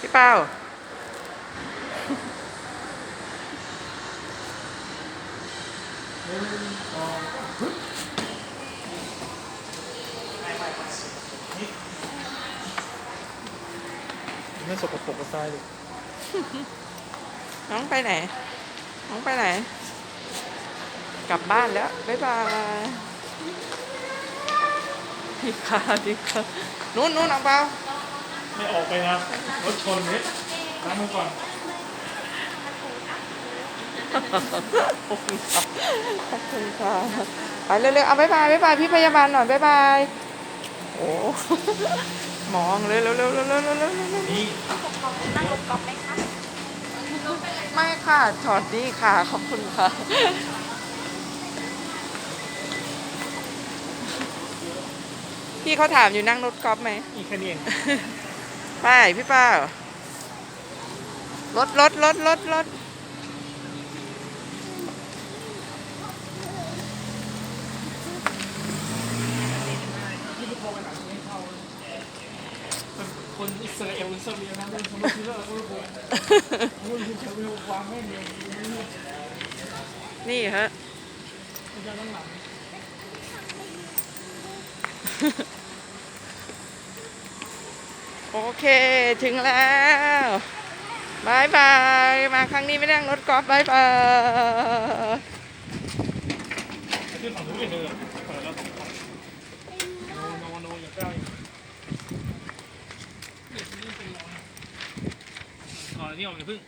พี่เป้าไม่สกปรกกระซายเลยน้องไปไหน น้องไปไหน กลับบ้านแล้ว บ๊ายบายดีค่ะดีค่ะนู้นนู้นเอาเปล่า ไม่ออกไปนะรถชนเนี่ยล้างมือก่อนขอบคุณค่ะขอบคุณค่ะไปเร็วๆเอาบ๊ายบายบ๊ายบายพี่พยาบาลหน่อยบ๊ายบายโอ้มองเร็วๆเร็วๆเร็วๆเร็วๆเร็วๆเร็วๆนี่นั่งรถกอล์ฟไหมคะไม่ค่ะถอดนี่ค่ะขอบคุณค่ะพี่เขาถามอยู่นั่งรถกอล์ฟไหมอีกแค่นี้เอง ไปพี่เป้ารถรถรถรถรถที่ป้าคนอิสราเอลอิสราเอลนะเรื่องสมัยที่เราพูดพูดพูดลวางแม่งเลยนี่ฮะไม่ใช่ตั้งหลัง โอเคถึงแล้วบายบาย มาครั้งนี้ไม่นั่งรถกอล์ฟบายบายที่ฝั่งนู้นเลยเลยเปิดแล้วต้องโนโนโนอย่าก้าวก่อนนี่ออกอย่าพึ่ง